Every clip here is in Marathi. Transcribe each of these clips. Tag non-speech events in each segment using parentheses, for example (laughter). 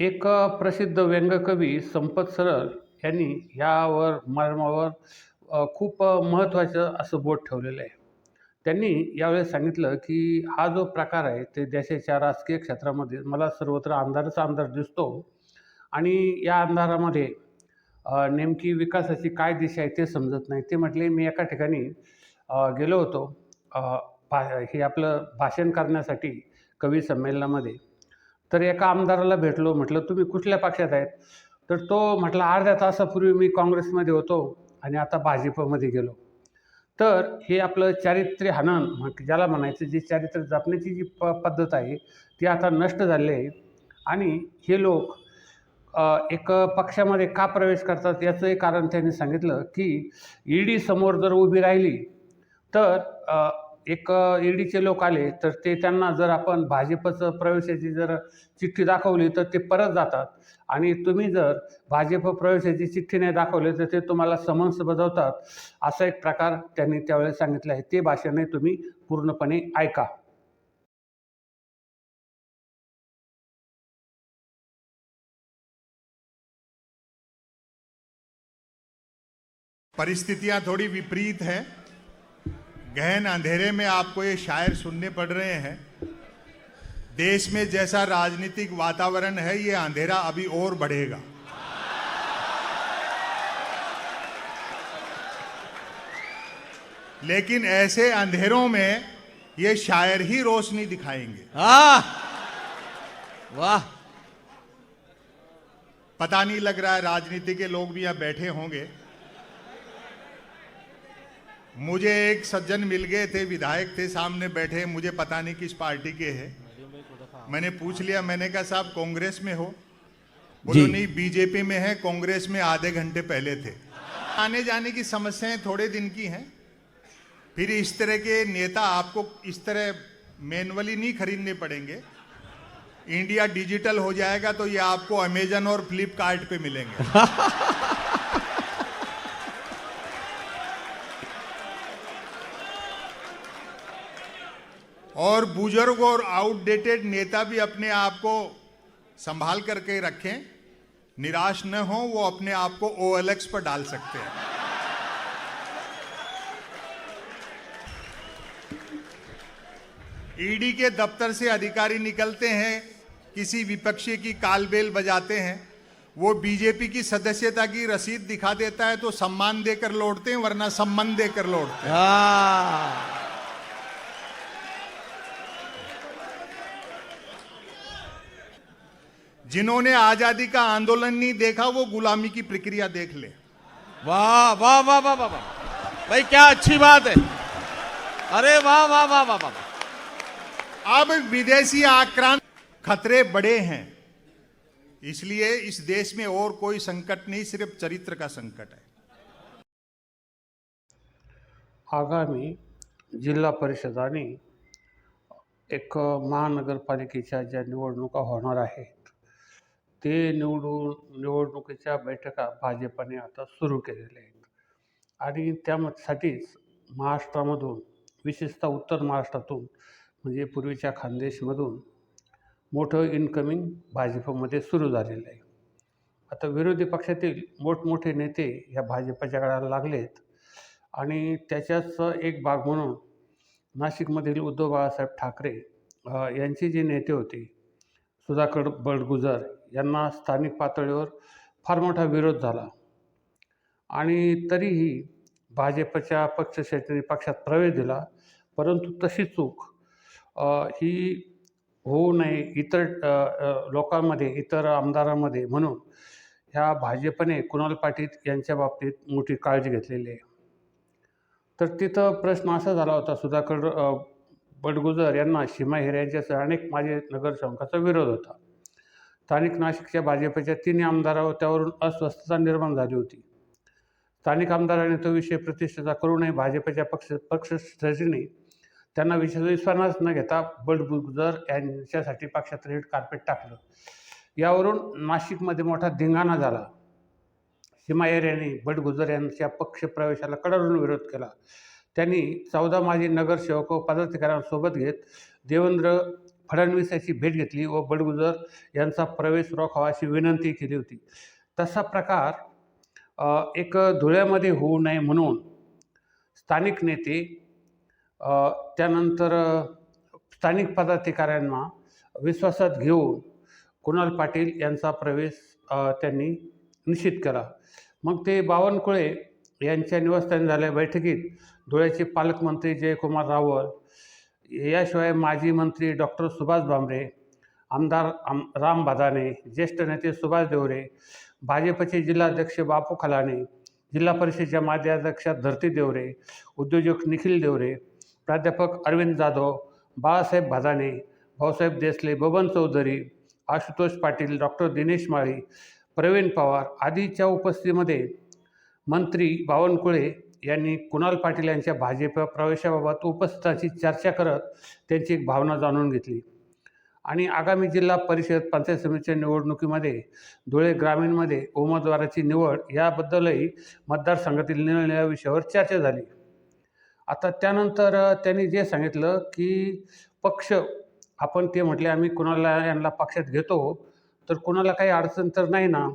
एक प्रसिद्ध व्यंगकवी संपत सरळ यांनी यावर मर्मावर खूप महत्त्वाचं असं बोट ठेवलेलं आहे. त्यांनी यावेळेस सांगितलं, की हा जो प्रकार आहे ते देशाच्या राजकीय क्षेत्रामध्ये मला सर्वत्र अंधारच अंधार दिसतो आणि या अंधारामध्ये नेमकी विकासाची काय दिशा आहे ते समजत नाही. ते म्हटले, "मी एका ठिकाणी गेलो होतो भा हे आपलं भाषण करण्यासाठी कवी संमेलनामध्ये. तर एका आमदाराला भेटलो. म्हटलं, "तुम्ही कुठल्या पक्षात आहेत?" तर तो म्हटला, "अर्ध्या तासापूर्वी मी काँग्रेसमध्ये होतो आणि आता भाजपमध्ये गेलो." तर हे आपलं चारित्र्य हनन म्हट ज्याला म्हणायचं जे चारित्र्य जपण्याची जी प पद्धत आहे, ती आता नष्ट झालेली आहे आणि हे लोक एक पक्षामध्ये का प्रवेश करतात याचंही कारण त्यांनी सांगितलं, की ईडी समोर जर उभी राहिली, तर एक ईडीचे लोक आले, तर ते त्यांना जर आपण भाजपचं प्रवेशाची जर चिठ्ठी दाखवली, तर ते परत जातात आणि तुम्ही जर भाजप प्रवेशाची चिठ्ठी नाही दाखवली, तर ते तुम्हाला समन्स बजावतात. असा एक प्रकार त्यांनी त्यावेळेस सांगितला आहे. ते भाषणे तुम्ही पूर्णपणे ऐका. परिस्थितियां थोड़ी विपरीत हैं गहन अंधेरे में आपको ये शायर सुनने पड़ रहे हैं। देश में जैसा राजनीतिक वातावरण है ये अंधेरा अभी और बढ़ेगा। लेकिन ऐसे अंधेरों में ये शायर ही रोशनी दिखाएँगे। वाह! पता नहीं लग रहा है राजनीति के लोग भी यहाँ बैठे होंगे। मुझे एक सज्जन मिल गए थे विधायक थे सामने बैठे मुझे पता नहीं किस पार्टी के हैं। मैंने पूछ लिया मैंने कहा साहब कांग्रेस में हो? बोलो नहीं बीजेपी में है कांग्रेस में आधे घंटे पहले थे। आने जाने की समस्याएँ थोड़े दिन की हैं। फिर इस तरह के नेता आपको इस तरह मैनुअली नहीं खरीदने पड़ेंगे। इंडिया डिजिटल हो जाएगा तो ये आपको अमेजन और फ्लिपकार्ट पे मिलेंगे। (laughs) और बुज़ुर्ग और आउटडेटेड नेता भी अपने आप को संभाल करके रखें। निराश न हो, वो अपने आप को ओएलएक्स पर डाल सकते हैं। ईडी के दफ्तर से अधिकारी निकलते हैं, किसी विपक्षी की कालबेल बजाते हैं। वो बीजेपी की सदस्यता की रसीद दिखा देता है तो सम्मान देकर लौटते हैं, वरना सम्मान देकर लौटते हैं। जिन्होंने आज़ादी का आंदोलन नहीं देखा वो गुलामी की प्रक्रिया देख ले। वाह वाह वाह वाह वाह वाह। भाई क्या अच्छी बात है। अरे वाह वाह वाह वाह वाह। अब विदेशी आक्रांत खतरे बड़े हैं। इसलिए इस देश में और कोई संकट नहीं सिर्फ़ चरित्र का संकट है। आगामी जिल्हा परिषद आणि एक महानगरपालिकेच्या ज्या निवडणुका होणार आहेत ते निवडून निवडणुकीच्या बैठका भाजपाने आता सुरू केलेल्या आहेत. आणि त्यासाठीच महाराष्ट्रामधून विशेषतः उत्तर महाराष्ट्रातून म्हणजे पूर्वीच्या खानदेशमधून मोठं इन्कमिंग भाजपमध्ये सुरू झालेलं आहे. आता विरोधी पक्षातील मोठमोठे नेते या भाजपच्या गळाला लागलेत. आणि त्याच्याच एक भाग म्हणून नाशिकमधील उद्धव बाळासाहेब ठाकरे यांचे जे नेते होते सुधाकर बडगुजर यांना स्थानिक पातळीवर फार मोठा विरोध झाला. आणि तरीही भाजपच्या पक्षश्रेष्ठींनी पक्षात प्रवेश दिला परंतु तशी चूक ही होऊ नये इतर लोकांमध्ये इतर आमदारांमध्ये म्हणून ह्या भाजपने कुणाल पाटील यांच्या बाबतीत मोठी काळजी घेतलेली आहे. तर तिथं प्रश्न असा झाला होता सुधाकर बडगुजर यांना सीमा हिरे यांच्यासह अनेक माझे नगरसेवकाचा विरोध होता. स्थानिक नाशिकच्या भाजपच्या तिन्ही आमदारावर त्यावरून अस्वस्थता निर्माण झाली होती. स्थानिक आमदाराने तो विषय प्रतिष्ठेचा करू नये भाजपच्या पक्ष पक्षश्रेष्ठींनी त्यांना विश्वास न घेता बडगुजर यांच्यासाठी पक्षात रेड कार्पेट टाकलं. यावरून नाशिकमध्ये मोठा धिंगाणा झाला. सीमायर यांनी बडगुजर यांच्या पक्षप्रवेशाला कडाडून विरोध केला. त्यांनी चौदा माजी नगरसेवक व पदाधिकाऱ्यांसोबत घेत देवेंद्र फडणवीस याची भेट घेतली व बडगुजर यांचा प्रवेश रोखावा अशी विनंती केली होती. तसा प्रकार एक धुळ्यामध्ये होऊ नये म्हणून स्थानिक नेते त्यानंतर स्थानिक पदाधिकाऱ्यांना विश्वासात घेऊन कुणाल पाटील यांचा प्रवेश त्यांनी निश्चित केला. मग ते बावनकुळे यांच्या निवासस्थानी झालेल्या बैठकीत धुळ्याचे पालकमंत्री जयकुमार रावल याशिवाय माजी मंत्री डॉक्टर सुभाष भामरे आमदार आम राम बदाने ज्येष्ठ नेते सुभाष देवरे भाजपचे जिल्हाध्यक्ष बापू खलाणे जिल्हा परिषदेच्या माजी अध्यक्षा धरती देवरे उद्योजक निखिल देवरे प्राध्यापक अरविंद जाधव बाळासाहेब भादाणे भाऊसाहेब देसले बबन चौधरी आशुतोष पाटील डॉक्टर दिनेश माळी प्रवीण पवार आदीच्या उपस्थितीमध्ये मंत्री बावनकुळे यांनी कुणाल पाटील यांच्या भाजप प्रवेशाबाबत उपस्थितांची चर्चा करत त्यांची एक भावना जाणून घेतली. आणि आगामी जिल्हा परिषद पंचायत समितीच्या निवडणुकीमध्ये धुळे ग्रामीणमध्ये उमेदवाराची निवड याबद्दलही मतदारसंघातील निर्णय या विषयावर चर्चा झाली. आता त्यानंतर त्यांनी जे सांगितलं की पक्ष आपण ते म्हटले आम्ही कुणाला यांना पक्षात घेतो तर कुणाला काही अडचण तर नाही ना?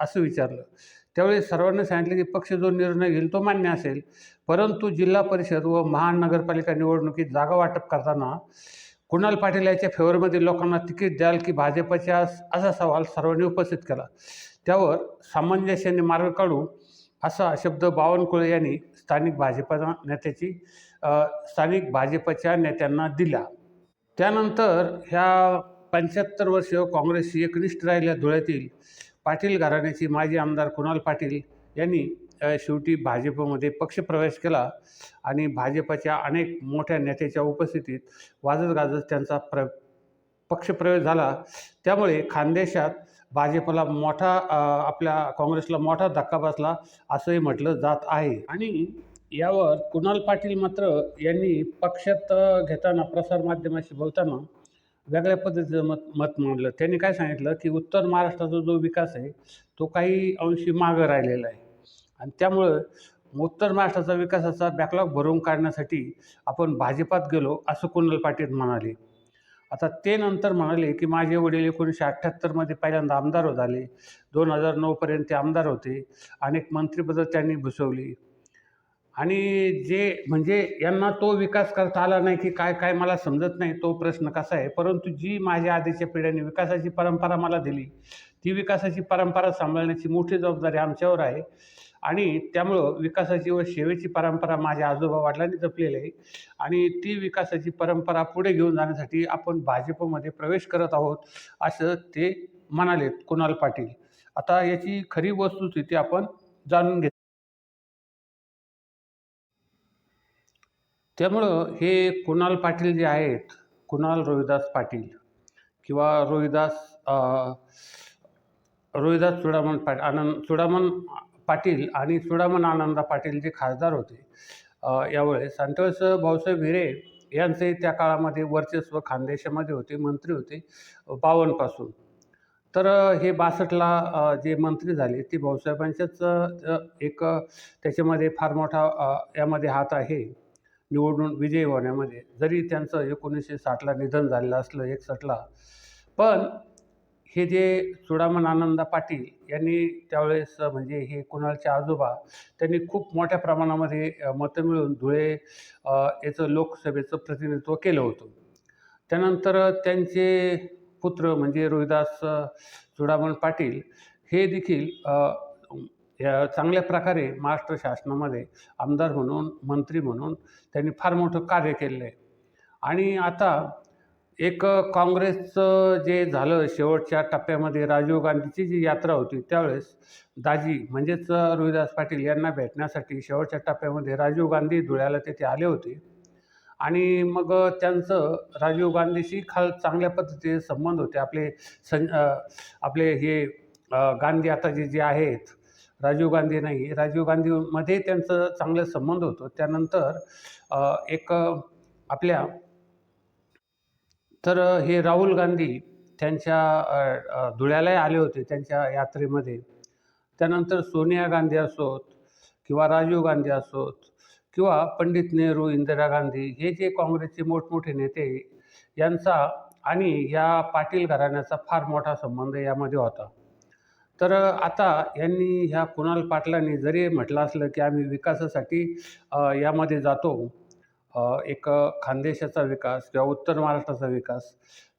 असं विचारलं. त्यावेळी सर्वांनी सांगितलं की पक्ष जो निर्णय घेईल तो मान्य असेल. परंतु जिल्हा परिषद व महानगरपालिका निवडणुकीत जागा वाटप करताना कुणाल पाटील याच्या फेवरमध्ये लोकांना तिकीट द्याल की भाजपच्या असा सवाल सर्वांनी उपस्थित केला. त्यावर सामंजस्याने मार्ग काढू असा शब्द बावनकुळे यांनी स्थानिक भाजप नेत्याची स्थानिक भाजपच्या नेत्यांना दिला. त्यानंतर ह्या पंच्याहत्तर वर्ष काँग्रेसची एकनिष्ठ राहिल्या धुळ्यातील पाटील घराण्याचे माजी आमदार कुणाल पाटील यांनी शेवटी भाजपमध्ये पक्षप्रवेश केला आणि भाजपाच्या अनेक मोठ्या नेत्याच्या उपस्थितीत वाजत गाजत त्यांचा प्र पक्षप्रवेश झाला. त्यामुळे खानदेशात भाजपला मोठा आपल्या काँग्रेसला मोठा धक्का बसला असंही म्हटलं जात आहे. आणि यावर कुणाल पाटील मात्र यांनी पक्षात घेताना प्रसारमाध्यमाशी बोलताना वेगळ्या पद्धतीचं मत मत मांडलं. त्यांनी काय सांगितलं की उत्तर महाराष्ट्राचा जो विकास आहे तो काही अंशी मागं राहिलेला आहे. आणि त्यामुळं उत्तर महाराष्ट्राचा विकासाचा बॅकलॉग भरून काढण्यासाठी आपण भाजपात गेलो असं कुणाल पाटील म्हणाले. आता ते नंतर म्हणाले की माझे वडील एकोणीसशे अठ्ठ्याहत्तरमध्ये पहिल्यांदा आमदार झाले. दोन हजार नऊपर्यंत ते आमदार होते. अनेक मंत्रिपदं त्यांनी भुसवली आणि जे म्हणजे यांना तो विकास करता आला नाही की काय काय मला समजत नाही तो प्रश्न कसा आहे? परंतु जी माझ्या आधीच्या पिढ्यांनी विकासाची परंपरा मला दिली ती विकासाची परंपरा सांभाळण्याची मोठी जबाबदारी आमच्यावर आहे. आणि त्यामुळं विकासाची व सेवेची परंपरा माझ्या आजोबा वडिलांनी जपलेली आहे. आणि ती विकासाची परंपरा पुढे घेऊन जाण्यासाठी आपण भाजपमध्ये प्रवेश करत आहोत असं ते म्हणालेत कुणाल पाटील. आता याची खरी वस्तुस्थिती आपण जाणून घेत त्यामुळं हे कुणाल पाटील जे आहेत कुणाल रोहिदास पाटील किंवा रोहिदास रोहिदास चुडामण पाटील आनंद चुडामण पाटील आणि चुडामण आनंदा पाटील जे खासदार होते यावेळेस आणि त्यावेळेस भाऊसाहेब हिरे यांचे त्या काळामध्ये वर्चस्व खानदेशामध्ये होते मंत्री होते बावनपासून तर हे बासष्टला जे मंत्री झाले ते भाऊसाहेबांच्याच एक त्याच्यामध्ये फार मोठा यामध्ये हात आहे. निवडून विजयी होण्यामध्ये. जरी त्यांचं एकोणीसशे साठला निधन झालेलं असलं एकसष्टला पण हे जे चुडामण आनंदा पाटील यांनी त्यावेळेस म्हणजे हे कुणालचे आजोबा त्यांनी खूप मोठ्या प्रमाणामध्ये मतं मिळवून धुळे याचं लोकसभेचं प्रतिनिधित्व केलं होतं. त्यानंतर त्यांचे पुत्र म्हणजे रोहिदास चुडामण पाटील हे देखील या चांगल्या प्रकारे महाराष्ट्र शासनामध्ये आमदार म्हणून मंत्री म्हणून त्यांनी फार मोठं कार्य केलेलं आहे. आणि आता एक काँग्रेसचं जे झालं शेवटच्या टप्प्यामध्ये राजीव गांधीची जी यात्रा होती त्यावेळेस दाजी म्हणजेच रोहिदास पाटील यांना भेटण्यासाठी शेवटच्या टप्प्यामध्ये राजीव गांधी धुळ्याला तेथे आले होते. आणि मग त्यांचं राजीव गांधीशी खाल चांगल्या पद्धतीचे संबंध होते. आपले सं आपले हे गांधी आता जे जे आहेत राजीव गांधी नाही राजीव गांधीमध्ये त्यांचं चांगलं संबंध होतो. त्यानंतर एक आपल्या तर हे राहुल गांधी त्यांच्या धुळ्यालाही आले होते त्यांच्या यात्रेमध्ये. त्यानंतर सोनिया गांधी असोत किंवा राजीव गांधी असोत किंवा पंडित नेहरू इंदिरा गांधी हे जे काँग्रेसचे मोठमोठे नेते यांचा आणि या पाटील घराण्याचा फार मोठा संबंध यामध्ये होता. तर आता यांनी ह्या कुणाल पाटलांनी जरी म्हटलं असलं की आम्ही विकासासाठी यामध्ये जातो एक खानदेशाचा विकास किंवा उत्तर महाराष्ट्राचा विकास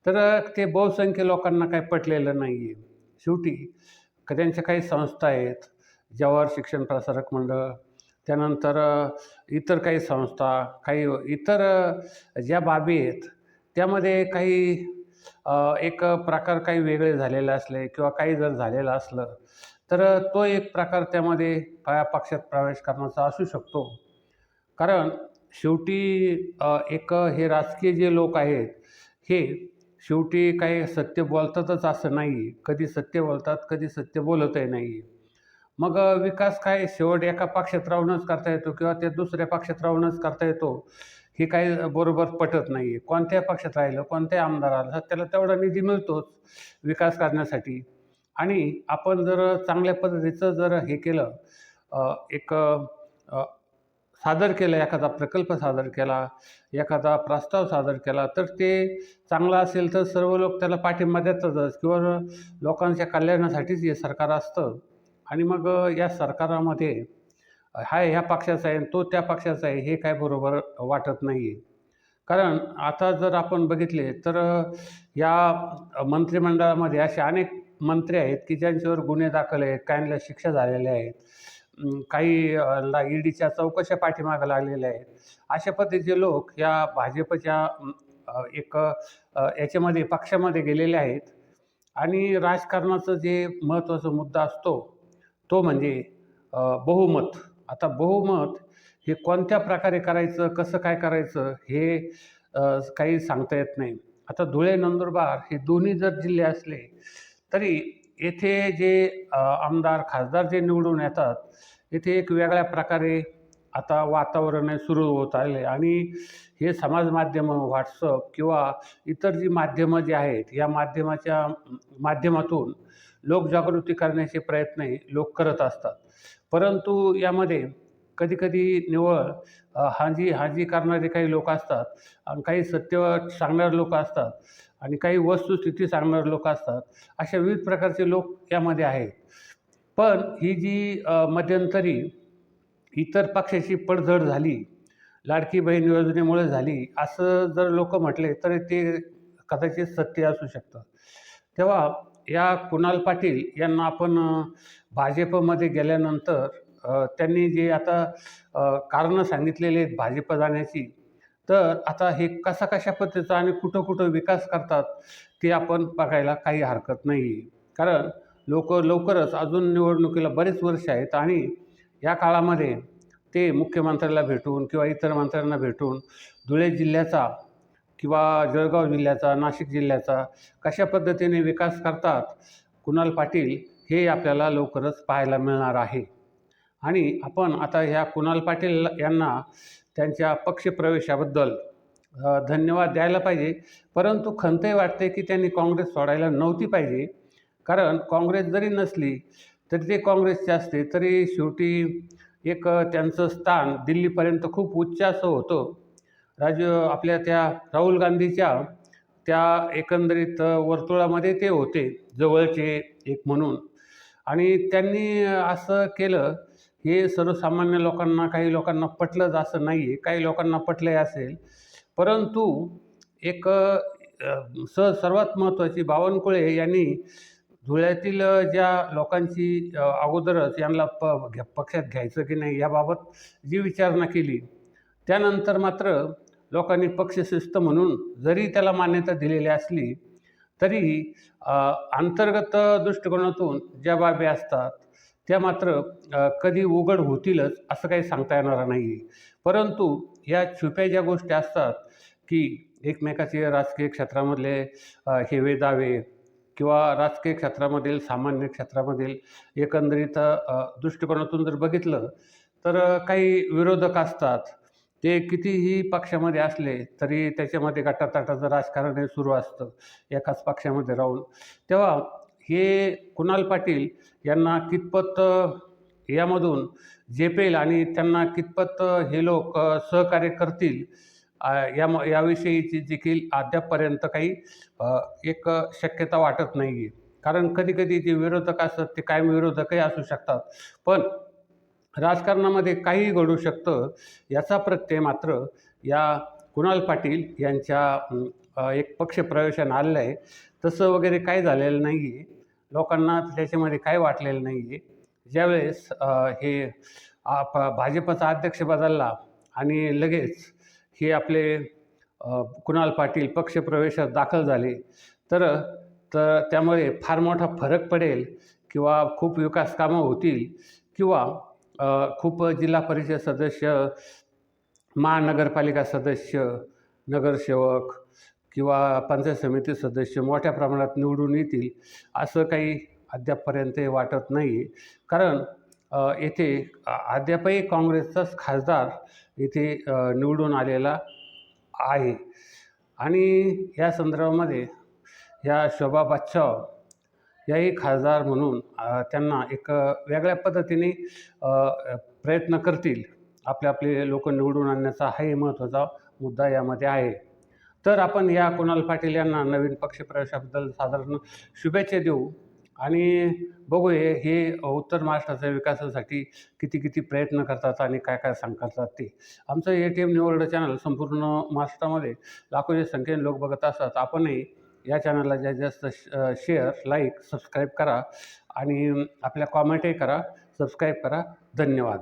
तर ते बहुसंख्य लोकांना काही पटलेलं नाही आहे शेवटी त्यांच्या काही संस्था आहेत जवाहर शिक्षण प्रसारक मंडळ त्यानंतर इतर काही संस्था काही इतर ज्या बाबी आहेत त्यामध्ये काही एक प्रकार काही वेगळे झालेले असले किंवा काही जर झालेलं असलं तर तो एक प्रकार त्यामध्ये पक्षात प्रवेश करण्याचा असू शकतो. कारण शेवटी एक हे राजकीय जे लोक आहेत हे शेवटी काही सत्य बोलतातच असं नाही. कधी सत्य बोलतात कधी सत्य बोलतही नाही. मग विकास काय शेवट एका पक्षात राहूनच करता येतो किंवा त्या दुसऱ्या पक्षात राहूनच करता येतो? हे काही बरोबर पटत नाही आहे कोणत्या पक्षात राहिलं कोणत्या आमदार आलं त्याला तेवढा निधी मिळतोच विकास करण्यासाठी. आणि आपण जर चांगल्या पद्धतीचं जर हे केलं एक सादर केलं एखादा प्रकल्प सादर केला एखादा प्रस्ताव सादर केला तर ते चांगला असेल तर सर्व लोक त्याला पाठिंबा देतातच किंवा लोकांच्या कल्याणासाठीच हे सरकार असतं. आणि मग या सरकारामध्ये हा ह्या पक्षाचा आहे आणि तो त्या पक्षाचा आहे हे काय बरोबर वाटत नाही आहे कारण आता जर आपण बघितले तर या मंत्रिमंडळामध्ये असे अनेक मंत्री आहेत की ज्यांच्यावर गुन्हे दाखल आहेत काहींना शिक्षा झालेल्या आहेत काही ई डीच्या चौकशा पाठीमागं लागलेल्या आहेत. अशा पद्धतीचे लोक या भाजपच्या एक याच्यामध्ये पक्षामध्ये गेलेले आहेत. आणि राजकारणाचं जे महत्त्वाचा मुद्दा असतो तो म्हणजे बहुमत. आता बहुमत हे कोणत्या प्रकारे करायचं कसं काय करायचं हे काही सांगता येत नाही. आता धुळे नंदुरबार हे दोन्ही जर जिल्हे असले तरी येथे जे आमदार खासदार जे निवडून येतात येथे एक वेगळ्या प्रकारे आता वातावरण सुरू होत आले आणि हे समाज माध्यमं व्हॉट्सअप किंवा इतर जी माध्यमं जी आहेत या माध्यमाच्या माध्यमातून लोकजागृती करण्याचे प्रयत्नही लोक करत असतात. परंतु यामध्ये कधीकधी निवळ हाजी हाजी करणारे काही लोक असतात आणि काही सत्य सांगणारे लोक असतात आणि काही वस्तुस्थिती सांगणारे लोक असतात अशा विविध प्रकारचे लोक यामध्ये आहेत. पण ही जी मध्यंतरी इतर पक्षाची पडझड झाली लाडकी बहीण योजनेमुळे झाली असं जर लोक म्हटले तर ते कदाचित सत्य असू शकतं. तेव्हा या कुणाल पाटील यांना आपण भाजपमध्ये गेल्यानंतर त्यांनी जे आता कारणं सांगितलेली आहेत भाजप जाण्याची तर आता हे कशा कशा पद्धतीचा आणि कुठं कुठं विकास करतात ते आपण बघायला काही हरकत नाही. कारण लोक लवकरच अजून निवडणुकीला बरेच वर्ष आहेत आणि या काळामध्ये ते मुख्यमंत्र्याला भेटून किंवा इतर मंत्र्यांना भेटून धुळे जिल्ह्याचा किंवा जळगाव जिल्ह्याचा नाशिक जिल्ह्याचा कशा पद्धतीने विकास करतात कुणाल पाटील हे आपल्याला लवकरच पाहायला मिळणार आहे. आणि आपण आता ह्या कुणाल पाटील यांना त्यांच्या पक्षप्रवेशाबद्दल धन्यवाद द्यायला पाहिजे. परंतु खंतही वाटते की त्यांनी काँग्रेस सोडायला नव्हती पाहिजे. कारण काँग्रेस जरी नसली तरी ते काँग्रेसचे असते. तरी शेवटी एक त्यांचं स्थान दिल्लीपर्यंत खूप उच्च असं होतं. राज आपल्या त्या राहुल गांधीच्या त्या एकंदरीत वर्तुळामध्ये ते होते जवळचे एक म्हणून. आणि त्यांनी असं केलं हे सर्वसामान्य लोकांना काही लोकांना पटलंच असं नाही आहे काही लोकांना पटलंही असेल. परंतु एक स सर्वात महत्त्वाची बावनकुळे यांनी धुळ्यातील ज्या लोकांची अगोदरच यांना प घ्या- पक्षात घ्यायचं की नाही याबाबत जी विचारणा केली त्यानंतर मात्र लोकांनी पक्षशिस्त म्हणून जरी त्याला मान्यता दिलेली असली तरीही अंतर्गत दृष्टिकोनातून ज्या बाबी असतात त्या मात्र कधी उघड होतीलच असं काही सांगता येणार नाही. परंतु या छुप्या ज्या गोष्टी असतात की एकमेकाचे राजकीय क्षेत्रामधले हेवे दावे किंवा राजकीय क्षेत्रामधील सामान्य क्षेत्रामधील एकंदरीत दृष्टिकोनातून जर बघितलं तर काही विरोधक असतात. ते कितीही पक्षामध्ये असले तरी त्याच्यामध्ये गटातटाचं राजकारण हे सुरू असतं एकाच पक्षामध्ये राहून. तेव्हा हे कुणाल पाटील यांना कितपत यामधून झेपेल आणि त्यांना कितपत हे लोक सहकार्य करतील या या याविषयीची देखील अद्यापपर्यंत काही एक शक्यता वाटत नाही आहे कारण कधीकधी जे विरोधक असतात ते कायम विरोधकही असू शकतात. पण राजकारणामध्ये काहीही घडू शकतं याचा प्रत्यय मात्र या कुणाल पाटील यांच्या एक पक्ष एक पक्षप्रवेशानं आलेलं आहे. तसं वगैरे काय झालेलं नाही आहे लोकांना त्याच्यामध्ये काय वाटलेलं नाही आहे ज्यावेळेस हे भाजपचा अध्यक्ष बदलला आणि लगेच हे आपले कुणाल पाटील पक्षप्रवेशात दाखल झाले तर तर त्यामुळे फार मोठा फरक पडेल किंवा खूप विकास कामं होतील किंवा खूप जिल्हा परिषद सदस्य महानगरपालिका सदस्य नगरसेवक किंवा पंचायत समिती सदस्य मोठ्या प्रमाणात निवडून येतील असं काही अद्यापपर्यंत वाटत नाही. कारण येथे अद्यापही काँग्रेसचाच खासदार इथे निवडून आलेला आहे. आणि या संदर्भामध्ये ह्या शोभा बच्चाव याही खासदार म्हणून त्यांना एक वेगळ्या पद्धतीने प्रयत्न करतील. आपले आपले लोक निवडून आणण्याचा हाही महत्त्वाचा मुद्दा यामध्ये आहे. तर आपण या कुणाल पाटील यांना नवीन पक्षप्रवेशाबद्दल साधारण शुभेच्छा देऊ आणि बघूया हे उत्तर महाराष्ट्राच्या विकासासाठी किती किती प्रयत्न करतात आणि काय काय सांग करतात ते. आमचं ए टी एम निवड चॅनल संपूर्ण महाराष्ट्रामध्ये लाखोच्या संख्येने लोक बघत असतात. आपणही या चॅनलला जास्तीत जास्त शेअर लाईक सबस्क्राईब करा आणि आपल्या कॉमेंटही करा. सबस्क्राईब करा. धन्यवाद.